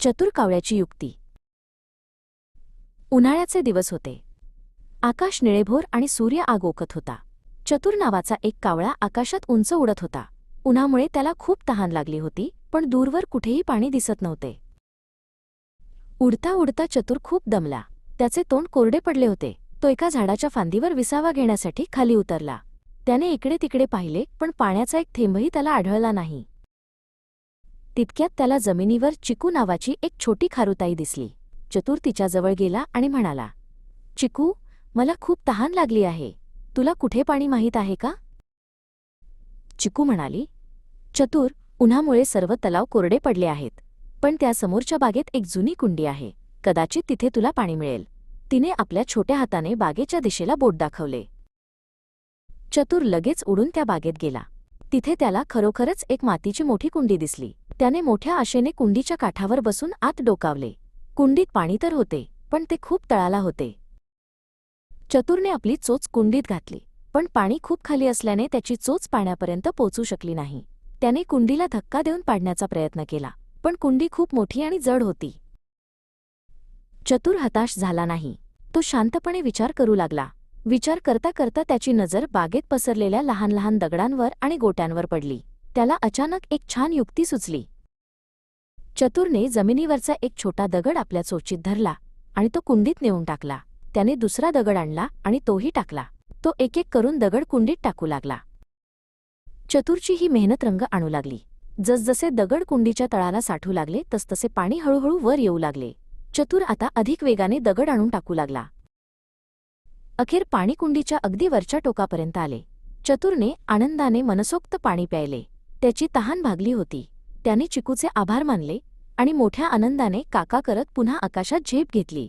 चतुर कावळ्याची युक्ती. उन्हाळ्याचे दिवस होते. आकाश निळेभोर आणि सूर्य आग ओकत होता. चतुर नावाचा एक कावळा आकाशात उंच उडत होता. उन्हामुळे त्याला खूप तहान लागली होती पण दूरवर कुठेही पाणी दिसत नव्हते. उडता उडता चतुर खूप दमला. त्याचे तोंड कोरडे पडले होते. तो एका झाडाच्या फांदीवर विसावा घेण्यासाठी खाली उतरला. त्याने इकडे तिकडे पाहिले पण पाण्याचा एक थेंबही त्याला आढळला नाही. तितक्यात त्याला जमिनीवर चिकू नावाची एक छोटी खारुताई दिसली. चतुर तिच्याजवळ गेला आणि म्हणाला चिकू मला खूप तहान लागली आहे. तुला कुठे पाणी माहीत आहे का? चिकू म्हणाली चतुर उन्हामुळे सर्व तलाव कोरडे पडले आहेत पण त्या समोरच्या बागेत एक जुनी कुंडी आहे. कदाचित तिथे तुला पाणी मिळेल. तिने आपल्या छोट्या हाताने बागेच्या दिशेला बोट दाखवले. चतुर लगेच उडून त्या बागेत गेला. तिथे त्याला खरोखरच एक मातीची मोठी कुंडी दिसली. त्याने मोठ्या आशेने कुंडीच्या काठावर बसून आत डोकावले. कुंडीत पाणी तर होते पण ते खूप तळाला होते. चतुरने आपली चोच कुंडीत घातली पण पाणी खूप खाली असल्याने त्याची चोच पाण्यापर्यंत पोचू शकली नाही. त्याने कुंडीला धक्का देऊन पाडण्याचा प्रयत्न केला पण कुंडी खूप मोठी आणि जड होती. चतुर हताश झाला नाही. तो शांतपणे विचार करू लागला. विचार करता करता त्याची नजर बागेत पसरलेल्या लहान लहान दगडांवर आणि गोट्यांवर पडली. त्याला अचानक एक छान युक्ती सुचली. चतुरने जमिनीवरचा एक छोटा दगड आपल्या चोचीत धरला आणि तो कुंडीत नेऊन टाकला. त्याने दुसरा दगड आणला आणि तोही टाकला. तो एक एक करून दगड कुंडीत टाकू लागला. चतुरची ही मेहनत रंग आणू लागली. जसजसे दगड कुंडीच्या तळाला साठू लागले तसतसे पाणी हळूहळू वर येऊ लागले. चतुर आता अधिक वेगाने दगड आणून टाकू लागला. अखेर पाणी कुंडीच्या अगदी वरच्या टोकापर्यंत आले. चतुरने आनंदाने मनसोक्त पाणी प्यायले. त्याची तहान भागली होती. त्याने चिकूचे आभार मानले आणि मोठ्या आनंदाने काका करत पुन्हा आकाशात झेप घेतली.